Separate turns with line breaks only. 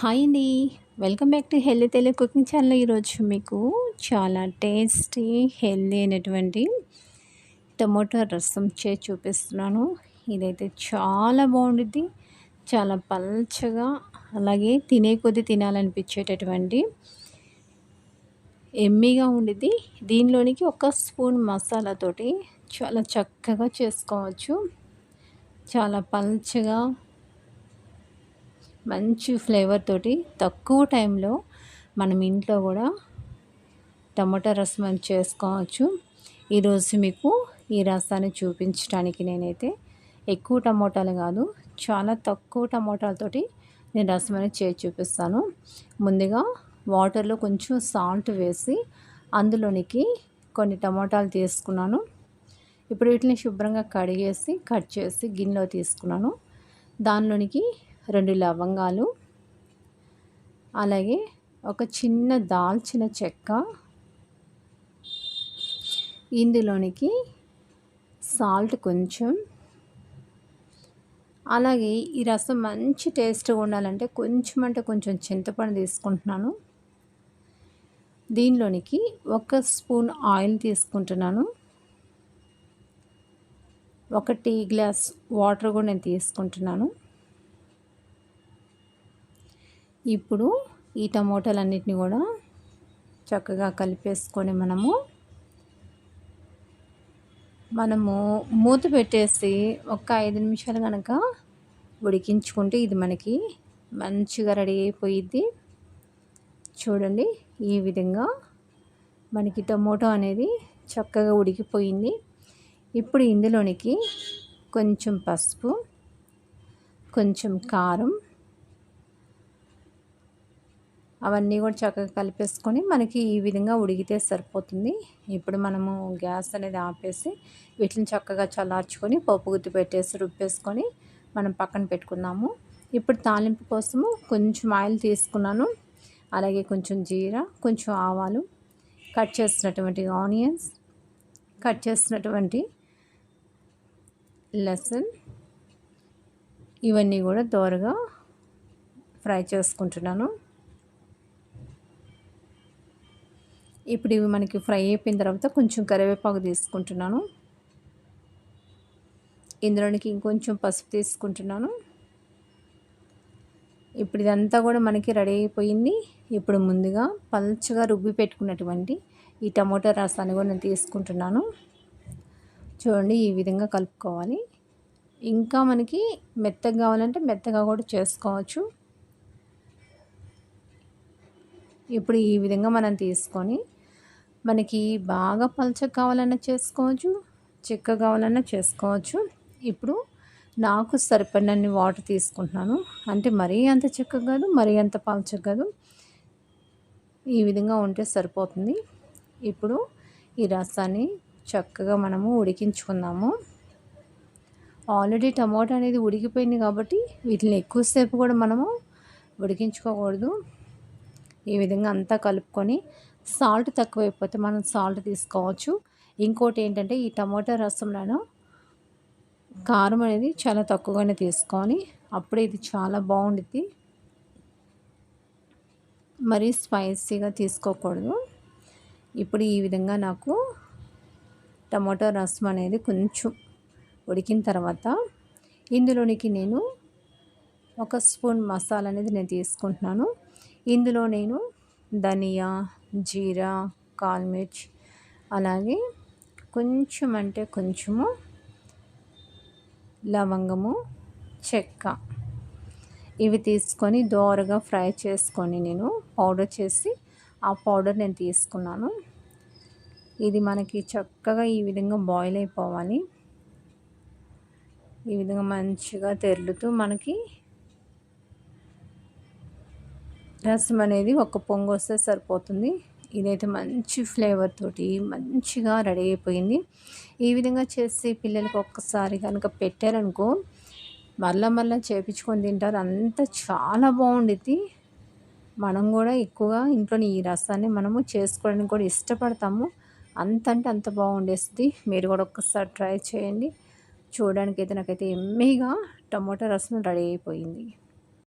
Hi అండి. Welcome back to healthy Telugu cooking channel. ఈరోజు మీకు చాలా టేస్టీ హెల్దీ అయినటువంటి టమోటా రసం చే చూపిస్తున్నాను. ఇదైతే చాలా బాగుంటుంది చాలా పల్చగా అలాగే తినే కొద్దీ తినాలనిపించేటటువంటి ఎమ్మీగా ఉండిద్ది. దీనిలోనికి ఒక స్పూన్ మసాలాతోటి చాలా చక్కగా చేసుకోవచ్చు. చాలా పల్చగా మంచి ఫ్లేవర్ తోటి తక్కువ టైంలో మనం ఇంట్లో కూడా టమాటా రసం అని చేసుకోవచ్చు. ఈరోజు మీకు ఈ రసాన్ని చూపించడానికి నేనైతే ఎక్కువ టమోటాలు కాదు చాలా తక్కువ టమోటాలతోటి నేను రసం అనేది చేసి చూపిస్తాను. ముందుగా వాటర్లో కొంచెం సాల్ట్ వేసి అందులోనికి కొన్ని టమోటాలు తీసుకున్నాను. ఇప్పుడు వీటిని శుభ్రంగా కడిగేసి కట్ చేసి గిన్నెలో తీసుకున్నాను. దానిలోనికి రెండు లవంగాలు అలాగే ఒక చిన్న దాల్చిన చెక్క ఇందులోనికి సాల్ట్ కొంచెం అలాగే ఈ రసం మంచి టేస్ట్గా ఉండాలంటే కొంచెం అంటే కొంచెం చింతపండు తీసుకుంటున్నాను. దీనిలోనికి ఒక స్పూన్ ఆయిల్ తీసుకుంటున్నాను. ఒక టీ గ్లాస్ వాటర్ కూడా నేను తీసుకుంటున్నాను. ఇప్పుడు ఈ టమోటాలన్నిటిని కూడా చక్కగా కలిపేసుకొని మనము మనము మూత పెట్టేసి ఒక ఐదు నిమిషాలు కనుక ఉడికించుకుంటే ఇది మనకి మంచిగా రెడీ అయిపోయిద్ది. చూడండి ఈ విధంగా మనకి టమోటో అనేది చక్కగా ఉడికిపోయింది. ఇప్పుడు ఇందులోనికి కొంచెం పసుపు కొంచెం కారం అవన్నీ కూడా చక్కగా కలిపేసుకొని మనకి ఈ విధంగా ఉడికితే సరిపోతుంది. ఇప్పుడు మనము గ్యాస్ అనేది ఆపేసి వీటిని చక్కగా చల్లార్చుకొని పప్పు గుత్తి పెట్టేసి రుబ్బేసుకొని మనం పక్కన పెట్టుకున్నాము ఇప్పుడు తాలింపు కోసము కొంచెం ఆయిల్ తీసుకున్నాను. అలాగే కొంచెం జీరా కొంచెం ఆవాలు కట్ చేసినటువంటి ఆనియన్స్ కట్ చేసినటువంటి లెసన్ ఇవన్నీ కూడా దోరగా ఫ్రై చేసుకుంటున్నాను. ఇప్పుడు ఇవి మనకి ఫ్రై అయిపోయిన తర్వాత కొంచెం కరివేపాకు తీసుకుంటున్నాను. ఇందులోనికి ఇంకొంచెం పసుపు తీసుకుంటున్నాను. ఇప్పుడు ఇదంతా కూడా మనకి రెడీ అయిపోయింది. ఇప్పుడు ముందుగా పల్చగా రుబ్బి పెట్టుకున్నటువంటి ఈ టమోటా రసాన్ని కూడా నేను తీసుకుంటున్నాను. చూడండి ఈ విధంగా కలుపుకోవాలి. ఇంకా మనకి మెత్తగా కావాలంటే మెత్తగా కూడా చేసుకోవచ్చు. ఇప్పుడు ఈ విధంగా మనం తీసుకొని మనకి బాగా పలచగా కావాలన్నా చేసుకోవచ్చు చిక్క కావాలన్నా చేసుకోవచ్చు. ఇప్పుడు నాకు సరిపడినన్ని వాటర్ తీసుకుంటున్నాను. అంటే మరీ అంత చిక్క కాదు మరీ అంత పలచగా కాదు. ఈ విధంగా ఉంటే సరిపోతుంది. ఇప్పుడు ఈ రసాన్ని చక్కగా మనము ఉడికించుకుందాము. ఆల్రెడీ టమాటా అనేది ఉడికిపోయింది కాబట్టి వీటిని ఎక్కువసేపు కూడా మనము ఉడికించుకోకూడదు. ఈ విధంగా అంతా కలుపుకొని సాల్ట్ తక్కువైపోతే మనం సాల్ట్ తీసుకోవచ్చు. ఇంకోటి ఏంటంటే ఈ టమాటా రసంలో కారం అనేది చాలా తక్కువగానే తీసుకొని అప్పుడే ఇది చాలా బాగుండుద్ది. మరీ స్పైసీగా తీసుకోకూడదు. ఇప్పుడు ఈ విధంగా నాకు టమాటో రసం అనేది కొంచెం ఉడికిన తర్వాత ఇందులోనికి నేను ఒక స్పూన్ మసాలా అనేది నేను తీసుకుంటున్నాను. ఇందులో నేను ధనియా జీరా కాల్మిర్చి అలాగే కొంచెం అంటే కొంచెము లవంగము చెక్క. ఇవి తీసుకొని దోరగా ఫ్రై చేసుకొని నేను పౌడర్ చేసి ఆ పౌడర్ నేను తీసుకున్నాను. ఇది మనకి చక్కగా ఈ విధంగా బాయిల్ అయిపోవాలి. ఈ విధంగా మంచిగా తెరులుతూ మనకి రసం అనేది ఒక పొంగు వస్తే సరిపోతుంది. ఇదైతే మంచి ఫ్లేవర్ తోటి మంచిగా రెడీ అయిపోయింది. ఈ విధంగా చేసి పిల్లలకు ఒక్కసారి కనుక పెట్టారనుకో మళ్ళా మళ్ళీ చేపించుకొని తింటారు. అంత చాలా బాగుండిద్ది. మనం కూడా ఎక్కువగా ఇంట్లో ఈ రసాన్ని మనము చేసుకోవడానికి కూడా ఇష్టపడతాము. అంత అంటే అంత బాగుండేస్తుంది మీరు కూడా ఒక్కసారి ట్రై చేయండి. చూడడానికి అయితే నాకైతే ఎమ్మీగా టమోటా రసం రెడీ అయిపోయింది.